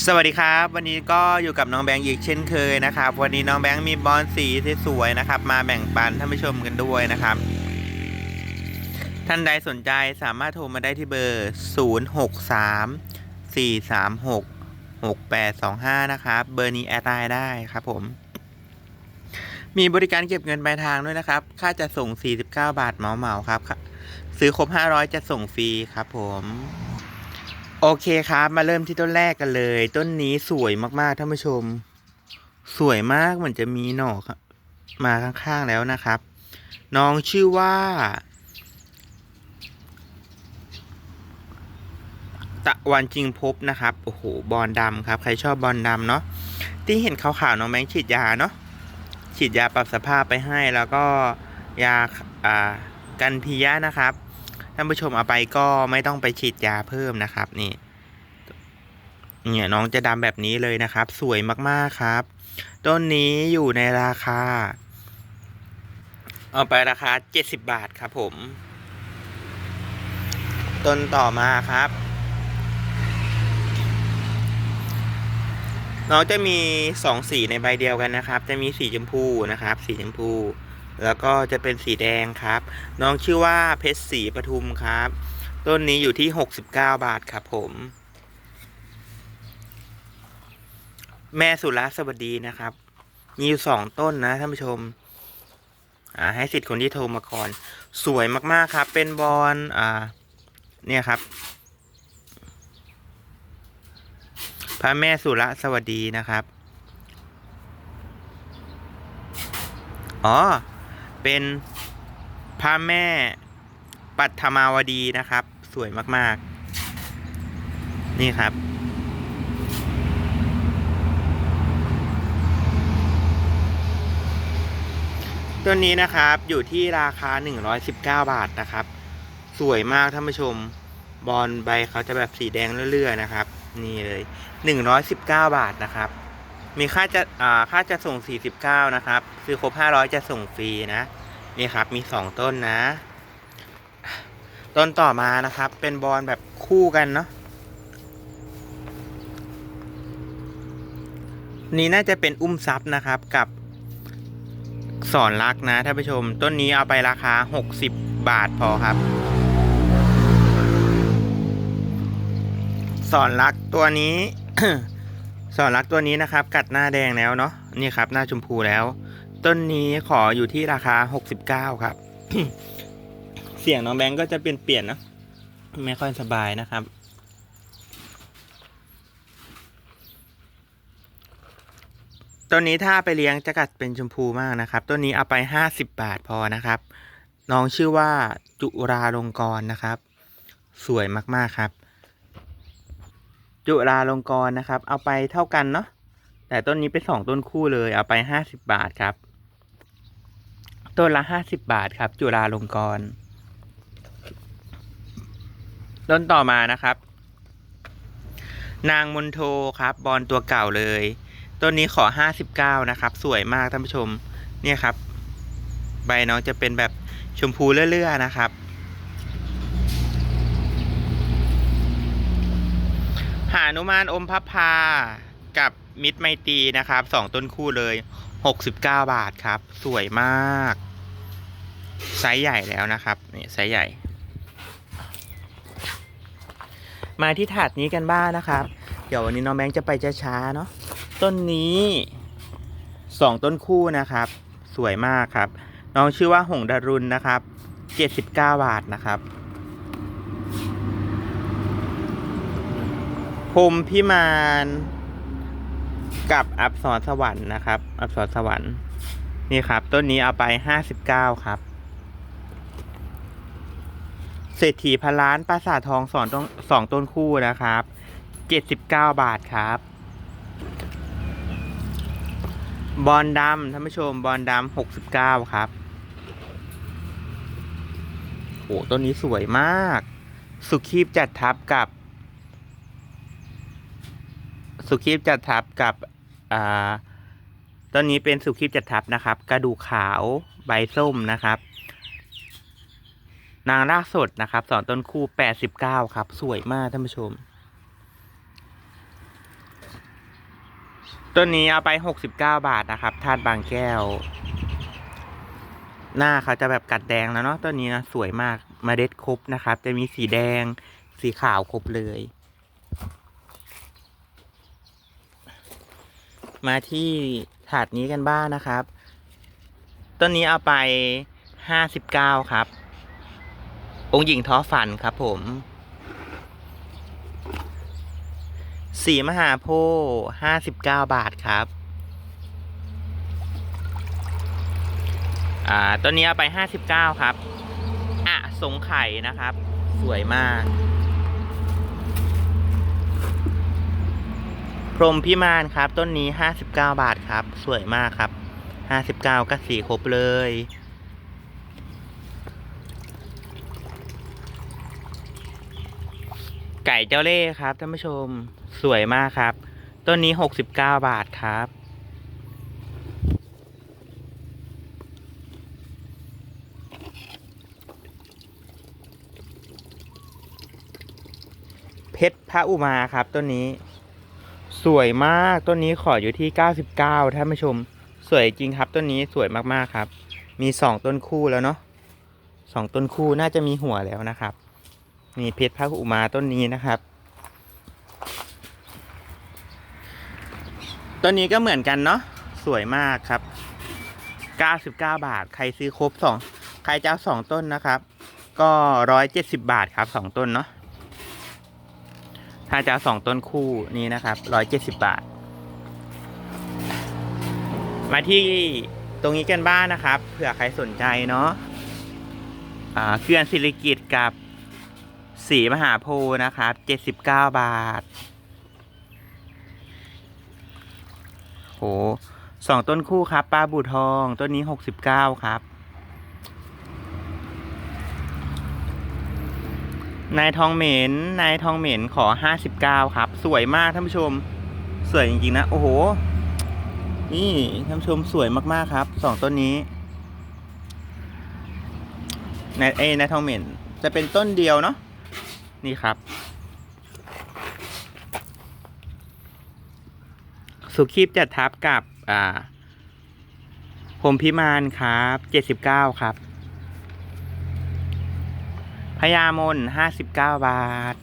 สวัสดีครับ วันนี้ก็อยู่กับน้องแบงค์อีกเช่นเคยนะครับ วันนี้น้องแบงค์มีบอลสีสวยๆนะครับ มาแบ่งปันท่านผู้ชมกันด้วยนะครับ ท่านใดสนใจสามารถโทรมาได้ที่เบอร์ 0 6 3 4 3 6 6 8 2 5 นะครับ เบอร์นี้แอดไลน์ได้ครับผม มีบริการเก็บเงินปลายทางด้วยนะครับ ค่าจะส่ง 49 บาทเหมาๆครับ ซื้อครบ 500 จะส่งฟรีครับผม โอเคครับ มาเริ่มที่ต้นแรกกันเลย ต้นนี้สวยมากๆท่านผู้ชม สวยมากเหมือนจะมีหน่อมาข้างๆแล้วนะครับ น้องชื่อว่า ตะวันจริงพบนะครับ โอ้โหบอลดำครับ ใครชอบบอลดำเนาะที่เห็นขาวๆน้องแบงฉีดยาเนาะฉีดยาปรับสภาพไปให้แล้วก็ยาอ่ากันพิยะนะครับ ท่านผู้ชมเอาไปก็ไม่ต้องไปฉีดยาเพิ่มนะครับ นี่เนี่ยน้องจะดำแบบนี้เลยนะครับ สวยมากๆครับ ต้นนี้อยู่ในราคา เอาไปราคา70บาทครับผม ต้นต่อมาครับ น้องจะมีสองสีในใบเดียวกันนะครับ จะมีสีชมพูนะครับ สีชมพู แล้วก็จะเป็นสีแดงครับ น้องชื่อว่าเพชรสีปทุมครับ ต้นนี้อยู่ที่ 69 บาทครับผม แม่สุรัสวัสดีนะครับ มีอยู่สองต้นนะท่านผู้ชม อ่าให้สิทธิ์คนที่โทรมาก่อน สวยมากๆครับ เป็นบอลอ่า เนี่ยครับ พระแม่สุรสวัสดีนะครับ อ๋อ เป็นพระแม่ปัทมาวดีนะครับ สวยมากๆ นี่ครับ ตัวนี้นะครับอยู่ที่ราคา 119 บาทนะครับ สวยมากท่านผู้ชม บอลใบเขาจะแบบสีแดงเรื่อยๆนะครับ นี่เลย 119 บาทนะครับ มีค่าจะอ่าค่าจะส่ง 49 นะครับ ซื้อครบ 500 จะส่งฟรีนะ นี่ครับ มี 2 ต้นนะ ต้นต่อมานะครับ เป็นบอลแบบคู่กันเนาะ นี่น่าจะเป็นอุ้มซับนะครับกับสอนรักนะท่านผู้ชม ต้นนี้เอาไปราคา 60 บาทพอครับ สอนรักตัวนี้ สอนรักตัวนี้นะครับ กัดหน้าแดงแล้วเนาะนี่ครับ หน้าชมพูแล้ว ต้นนี้ขออยู่ที่ราคา 69 ครับ เสียงน้องแบงก์ก็จะเปลี่ยนเปลี่ยนนะไม่ค่อยสบายนะครับ ต้นนี้ถ้าไปเลี้ยงจะกัดเป็นชมพูมากนะครับ ต้นนี้เอาไป 50 บาทพอนะครับ น้องชื่อว่าจุราลงกรณ์นะครับ สวยมากๆครับ จุฬาลงกรณ์นะครับ เอาไปเท่ากันเนาะแต่ต้นนี้เป็นสองต้นคู่เลย เอาไปห้าสิบบาทครับ ต้นละห้าสิบบาทครับ จุฬาลงกรณ์ต้นต่อมานะครับ นางมนโทครับบอลตัวเก่าเลย ต้นนี้ขอห้าสิบเก้านะครับ สวยมากท่านผู้ชม เนี่ยครับ ใบน้องจะเป็นแบบชมพูเลื่อยๆนะครับ หานุมานอมพับพากับมิตรไมตรีนะครับสองต้นคู่เลยหกสิบเก้าบาทครับ สวยมาก ไซส์ใหญ่แล้วนะครับนี่ไซส์ใหญ่ มาที่ถาดนี้กันบ้างนะครับ เดี๋ยววันนี้น้องแบงค์จะไปช้าๆเนาะต้นนี้สองต้นคู่นะครับ สวยมากครับ น้องชื่อว่าหงดารุณนะครับเจ็ดสิบเก้าบาทนะครับ พรหมพิมานกับอับสรสวรรค์นะครับ อับสรสวรรค์นี่ครับ ต้นนี้เอาไปห้าสิบเก้าครับ เศรษฐีพันล้านปราสาททองสองต้นสองต้นคู่นะครับเจ็ดสิบเก้าบาทครับ บอลดำท่านผู้ชมบอลดำหกสิบเก้าครับโอ้ต้นนี้สวยมาก สุขีบจัดทับกับ สุขีบจัดทับกับอ่าต้นนี้เป็นสุขีบจัดทับนะครับ กระดูกขาวใบส้มนะครับ นางรากสดนะครับสองต้นคู่แปดสิบเก้าครับ สวยมากท่านผู้ชม ต้นนี้เอาไปหกสิบเก้าบาทนะครับธาตุบางแก้ว หน้าเขาจะแบบกัดแดงแล้วเนาะต้นนี้นะสวยมากมเมล็ดครบนะครับ จะมีสีแดงสีขาวครบเลย มาที่ถาดนี้กันบ้างนะครับ ต้นนี้เอาไปห้าสิบเก้าครับ องค์หญิงท้อฝันครับผม สีมหาโพธิ์ห้าสิบเก้าบาทครับ อ่าต้นนี้เอาไปห้าสิบเก้าครับ อะ สงไข่นะครับ สวยมาก รมพิมานครับ ต้นนี้ห้าสิบเก้าบาทครับ สวยมากครับห้าสิบเก้าก็สีครบเลย ไก่เจ้าเล่ห์ครับท่านผู้ชมสวยมากครับ ต้นนี้หกสิบเก้าบาทครับเพชรพระอุมาครับต้นนี้ สวยมากต้นนี้ขออยู่ที่ 99ท่านผู้ชม สวยจริงครับต้นนี้สวยมากๆครับ มีสองต้นคู่แล้วเนาะสองต้นคู่น่าจะมีหัวแล้วนะครับมีเพชรพระอุมาต้นนี้นะครับต้นนี้ก็เหมือนกันเนาะสวยมากครับ 99 บาท ใครซื้อครบสองใครจะเอาสองต้นนะครับ ก็ 170 บาทครับสองต้นเนาะ ถ้าจะสองต้นคู่นี้นะครับร้อยเจ็ดสิบบาท มาที่ตรงนี้กันบ้างนะครับ เผื่อใครสนใจเนาะอ่าเขื่อนศิริกิตกับสีมหาโพธิ์นะครับเจ็ดสิบเก้าบาทโหสองต้นคู่ครับปลาบูทองต้นนี้หกสิบเก้าครับ นายทองเหม็น นายทองเหม็นขอห้าสิบเก้าครับ สวยมากท่านผู้ชม สวยจริงๆนะ โอ้โห นี่ท่านผู้ชมสวยมากๆครับ สองต้นนี้ นายเอนายทองเหม็น จะเป็นต้นเดียวเนาะ นี่ครับ สุขีบจัดทับกับ อ่าผมพิมานครับเจ็ดสิบเก้าครับ พญามนห้าสิบเก้าบาท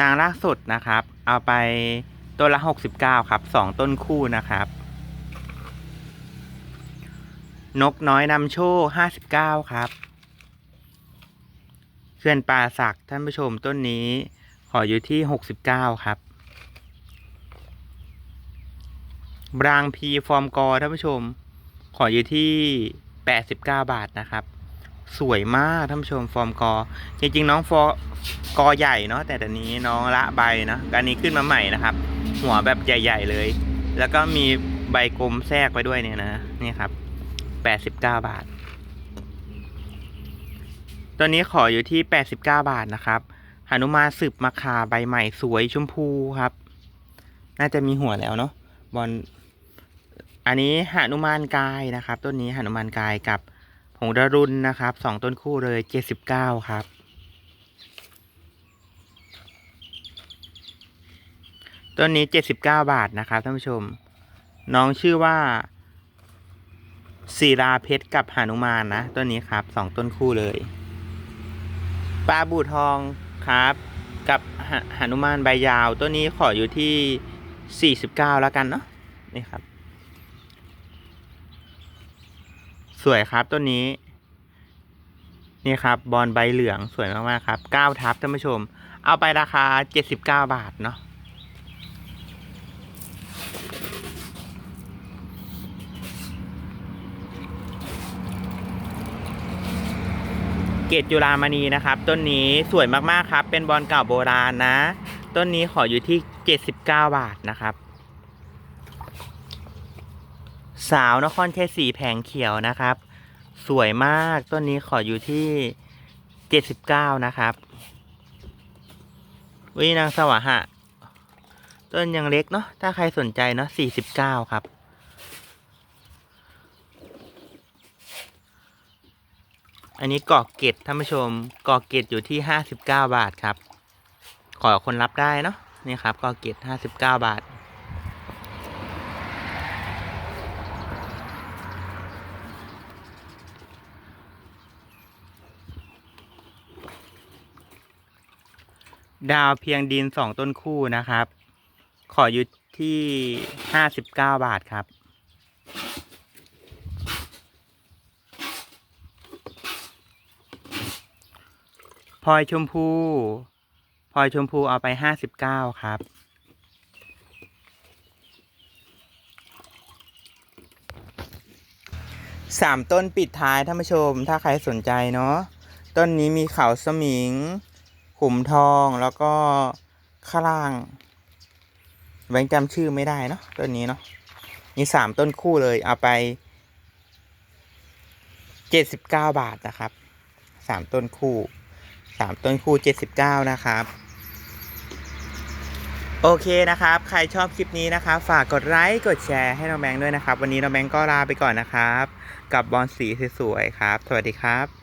นางลากสดนะครับ เอาไปต้นละหกสิบเก้าครับสองต้นคู่นะครับ นกน้อยนำโชคห้าสิบเก้าครับเขื่อนป่าศักท่านผู้ชมต้นนี้ขออยู่ที่หกสิบเก้าครับบรางพีฟอร์มกอท่านผู้ชม ขออยู่ที่แปดสิบเก้าบาทนะครับ สวยมากท่านผู้ชมฟอร์มกอ จริงๆ น้องฟอกอใหญ่เนาะแต่ตอนนี้น้องละใบนะการนี้ขึ้นมาใหม่นะครับ หัวแบบใหญ่ ๆเลย แล้วก็มีใบกลมแทรกไปด้วยเนี่ยนะนี่ครับแปดสิบเก้าบาท ตัวนี้ขออยู่ที่แปดสิบเก้าบาทนะครับหนุมานสืบมาคาใบใหม่สวยชมพูครับ น่าจะมีหัวแล้วเนาะบอลอันนี้หนุมานกายนะครับ ต้นนี้หนุมานกายกับ หงดารุนนะครับสองต้นคู่เลยเจ็ดสิบเก้าครับ ต้นนี้เจ็ดสิบเก้าบาทนะครับท่านผู้ชม น้องชื่อว่าศิลาเพชรกับหานุมานนะต้นนี้ครับสองต้นคู่เลยปลาบูทองครับ กับหหานุมานใบยาว ต้นนี้ขออยู่ที่สี่สิบเก้าแล้วกันเนาะนี่ครับ ส วยครับต้นนี้ นี่ครับบอลใบเหลืองสวยมากๆครับเก้าทับท่านผู้ชม เอาไปราคาเจ็ดสิบเก้าบาทเนาะเกตจุฬามณีนะครับ ต้นนี้สวยมากๆครับ เป็นบอลเก่าโบราณนะ ต้นนี้ขออยู่ที่ 79 บาทนะครับ สาวนครชัยศรีแผงเขียวนะครับ สวยมากต้นนี้ขออยู่ที่79นะครับวินางสวะหะ ต้นยังเล็กเนาะถ้าใครสนใจเนาะ49ครับ อันนี้กอกเกตท่านผู้ชมกอกเกตอยู่ที่ห้าสิบเก้าบาทครับ ขอคนรับได้เนาะนี่ครับกอกเกตห้าสิบเก้าบาท ดาวเพียงดินสองต้นคู่นะครับ ขออยู่ที่ห้าสิบเก้าบาทครับ พลอยชมพูพลอยชมพูเอาไปห้าสิบเก้าครับ สามต้นปิดท้ายท่านผู้ชม ถ้าใครสนใจเนาะ ต้นนี้มีเขาสมิง ขุมทองแล้วก็ข้างล่างแบงค์จำชื่อไม่ได้เนาะต้นนี้เนาะมีสามต้นคู่เลยเอาไปเจ็ดสิบเก้าบาทนะครับสามต้นคู่สามต้นคู่เจ็ดสิบเก้านะครับ โอเคนะครับ ใครชอบคลิปนี้นะครับ ฝากกดไลค์กดแชร์ให้น้องแบงค์ด้วยนะครับ วันนี้น้องแบงค์ก็ลาไปก่อนนะครับ กับบอลสีสวยๆครับ สวัสดีครับ